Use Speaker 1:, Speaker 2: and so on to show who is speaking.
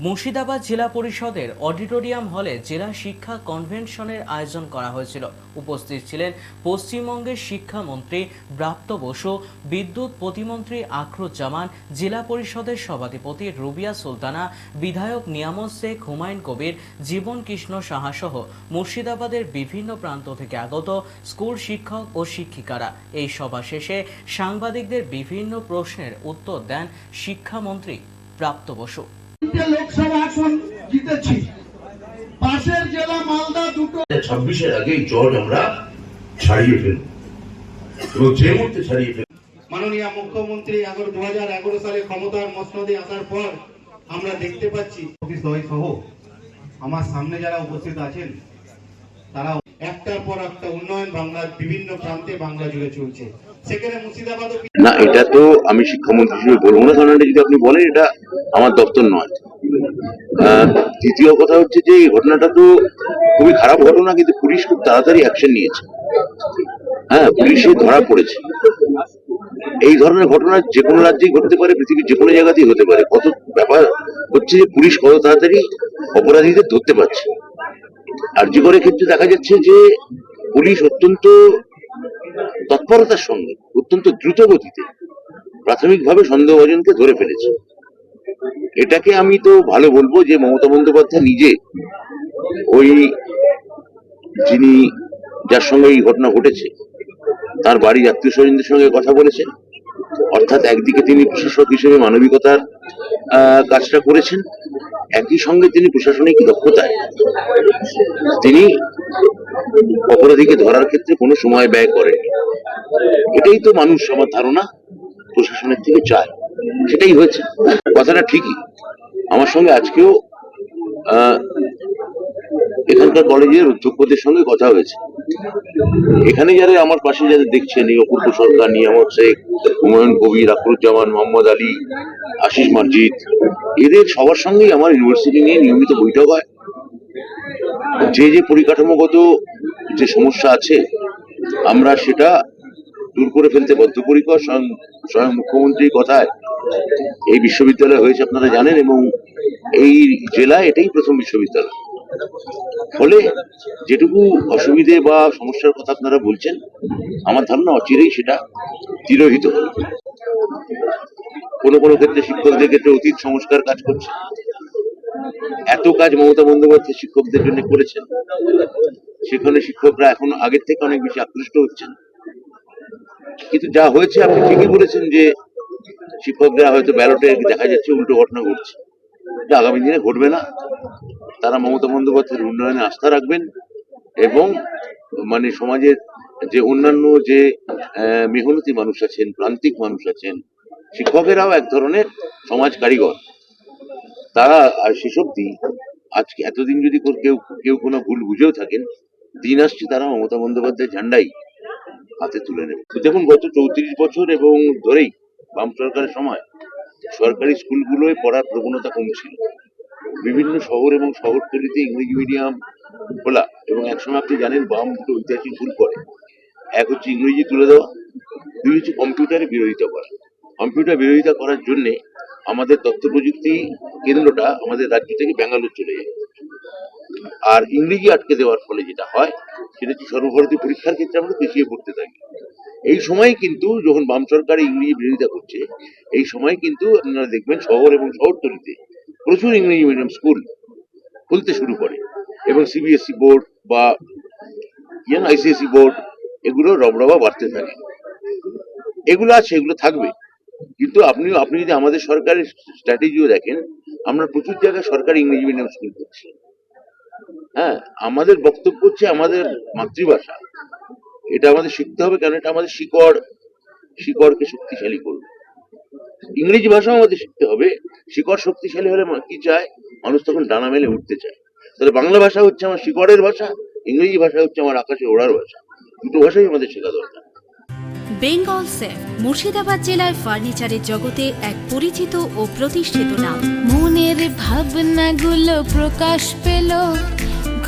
Speaker 1: মুর্শিদাবাদ জেলা পরিষদের অডিটোরিয়াম হলে জেলা শিক্ষা কনভেনশনের আয়োজন করা হয়েছিল। উপস্থিত ছিলেন পশ্চিমবঙ্গের শিক্ষামন্ত্রী ব্রাপ্ত বসু, বিদ্যুৎ প্রতিমন্ত্রী আখরুজ্জামান, জেলা পরিষদের সভাধিপতি রুবিয়া সুলতানা, বিধায়ক নিয়ামত শেখ হুমায়ুন কবির, জীবন কৃষ্ণ সাহা সহ মুর্শিদাবাদের বিভিন্ন প্রান্ত থেকে আগত স্কুল শিক্ষক ও শিক্ষিকারা। এই সভা শেষে সাংবাদিকদের বিভিন্ন প্রশ্নের উত্তর দেন শিক্ষামন্ত্রী প্রাপ্ত বসু।
Speaker 2: তিনটে লোকসভা আসন জিতেছি। পাশের জেলা মালদা দুটো
Speaker 3: ছাব্বিশের আগেই জট আমরা ছাড়িয়ে ফেলব। এবং যে মুহূর্তে ছাড়িয়ে ফেলব
Speaker 2: মাননীয় মুখ্যমন্ত্রী এগারো দু হাজার এগারো সালে ক্ষমতার মসনদে আসার পর আমরা দেখতে পাচ্ছি
Speaker 4: অফিস সহ আমার সামনে যারা উপস্থিত আছেন তারা
Speaker 2: একটার পর একটা উন্নয়ন বাংলার বিভিন্ন প্রান্তে বাংলা জুড়ে চলছে।
Speaker 3: না, এটা তো আমি শিক্ষামন্ত্রী হিসেবে বলব না, কারণ যদি আপনি বলেন, এটা আমার দপ্তর নয়। দ্বিতীয় কথা হচ্ছে যে, এই ঘটনাটা তো খুবই খারাপ ঘটনা, কিন্তু পুলিশ খুব তাড়াতাড়ি অ্যাকশন নিয়েছে। হ্যাঁ পুলিশে ধরা পড়েছে। এই ধরনের ঘটনা যে কোনো রাজ্যেই ঘটতে পারে, পৃথিবীর যে কোনো জায়গাতেই হতে পারে। কত ব্যাপার হচ্ছে যে, পুলিশ কত তাড়াতাড়ি অপরাধীদের ধরতে পারছে। আর যে করে ক্ষেত্রে দেখা যাচ্ছে যে, পুলিশ অত্যন্ত তৎপরতার সঙ্গে অত্যন্ত দ্রুত গতিতে প্রাথমিকভাবে সন্দেহভাজনকে ধরে ফেলেছে। এটাকে আমি তো ভালো বলব যে মমতা বন্দ্যোপাধ্যায় নিজে ওই যিনি যার সঙ্গে এই ঘটনা ঘটেছে, তার বাড়ির আত্মীয় স্বজনদের সঙ্গে কথা বলেছেন, অর্থাৎ একদিকে তিনি প্রশাসক হিসেবে মানবিকতার কাজটা করেছেন, একই সঙ্গে তিনি প্রশাসনিক দক্ষতায় তিনি অপরাধীকে ধরার ক্ষেত্রে কোনো সময় ব্যয় করেননি। এটাই তো মানুষ আমার ধারণা, প্রশাসনের থেকে চায়। সেটাই হয়েছে। কথাটা ঠিকই। আমার সঙ্গে আজকেও এখানকার কলেজের অধ্যক্ষদের সঙ্গে কথা হয়েছে। এখানে যারা আমার পাশে যারা দেখছেন, এই অপূর্ব সরকার, নিয়ামত শেখ, হুমায়ুন কবির, আখরুজ্জামান, মোহাম্মদ আলী, আশিস মার্জিদ এদের সবার সঙ্গেই আমার ইউনিভার্সিটি নিয়ে নিয়মিত বৈঠক হয়। যে যে পরিকাঠামোগত যে সমস্যা আছে, আমরা সেটা দূর করে ফেলতে বদ্ধপরিকর, স্বয়ং স্বয়ং মুখ্যমন্ত্রীর কথায়। এই বিশ্ববিদ্যালয় হয়েছে, আপনারা জানেন, এবং এই জেলায় এটাই প্রথম বিশ্ববিদ্যালয়। ফলে যেটুকু অসুবিধে বা সমস্যার কথা আপনারা বলছেন, আমার ধারণা অচিরেই সেটা তিরোহিত কোনো কোনো ক্ষেত্রে শিক্ষকদের ক্ষেত্রে অতীত সংস্কার কাজ করছে। এত কাজ মমতা বন্দ্যোপাধ্যায় শিক্ষকদের জন্য করেছেন। সেখানে শিক্ষকরা এখন আগের থেকে অনেক বেশি আকৃষ্ট হচ্ছেন। কিন্তু যা হয়েছে, আপনি ঠিকই বলেছেন যে শিক্ষকরা হয়তো ব্যালটে দেখা যাচ্ছে, উল্টো ঘটনা ঘটছে। এটা আগামী দিনে ঘটবে না। তারা মমতা বন্দ্যোপাধ্যায়ের উন্নয়নে আস্থা রাখবেন এবং মানে সমাজের যে অন্যান্য যে মেহনতি মানুষ আছেন, প্রান্তিক মানুষ আছেন, শিক্ষকেরাও এক ধরনের সমাজ কারিগর। তারা আর সেসব দিন আজকে এতদিন যদি কেউ কেউ কোনো ভুল বুঝেও থাকেন, দিন আসছে তারা মমতা বন্দ্যোপাধ্যায়ের ঝান্ডাই। হাতে তুলে নেবে। দেখুন, গত চৌত্রিশ বছর এবং ধরেই বাম সরকারের সময় সরকারি স্কুলগুলোয় পড়ার প্রবণতা কমছিল। বিভিন্ন শহর এবং শহরতলিতে ইংরেজি মিডিয়াম খোলা এবং একসময় আপনি জানেন বাম দুটো ঐতিহাসিক ভুল করে। এক হচ্ছে ইংরেজি তুলে দেওয়া, দুই হচ্ছে কম্পিউটারে বিরোধিতা করা। কম্পিউটার বিরোধিতা করার জন্যে আমাদের তথ্য প্রযুক্তি কেন্দ্রটা আমাদের রাজ্য থেকে ব্যাঙ্গালোর চলে যায়। আর ইংরেজি আটকে দেওয়ার ফলে যেটা হয়, সেটা হচ্ছে সর্বভারতীয় পরীক্ষার ক্ষেত্রে আমরা পিছিয়ে পড়তে থাকি। এই সময় কিন্তু যখন বাম সরকার ইংরেজি বিরোধিতা করছে, এই সময় কিন্তু আপনারা দেখবেন শহর এবং শহরতলিতে প্রচুর ইংরেজি মিডিয়াম স্কুল খুলতে শুরু করে এবং সিবিএসই বোর্ড E বা ইয়ান আইসিএসই বোর্ড এগুলো রবরবা বাড়তে থাকে। এগুলো আছে, এগুলো থাকবে। কিন্তু আপনি আপনি যদি আমাদের সরকারের স্ট্র্যাটেজিও দেখেন, আমরা প্রচুর জায়গায় সরকারি ইংরেজি মিডিয়াম স্কুল করছি হ্যাঁ আমাদের বক্তব্য হচ্ছে আমাদের মাতৃভাষা। এটা আমাদের শিখতে হবে কারণ এটা আমাদের শিকড়। শিকড়কে শক্তিশালী করবে। ইংরেজি ভাষাও আমাদের শিখতে হবে। শিকড় শক্তিশালী হলে কি চায়? মানুষ তখন ডানা মেলে উঠতে চায়। তাহলে বাংলা ভাষা হচ্ছে আমার শিকড়ের ভাষা ইংরেজি ভাষা হচ্ছে আমার আকাশে ওড়ার ভাষা। দুটো ভাষাই আমাদের শেখা দরকার।
Speaker 5: বেঙ্গল সেফ মুর্শিদাবাদ জেলায় ফার্নিচারের জগতে এক পরিচিত ও প্রতিষ্ঠিত নাম।
Speaker 6: মনের ভাবনাগুলো প্রকাশ পেল।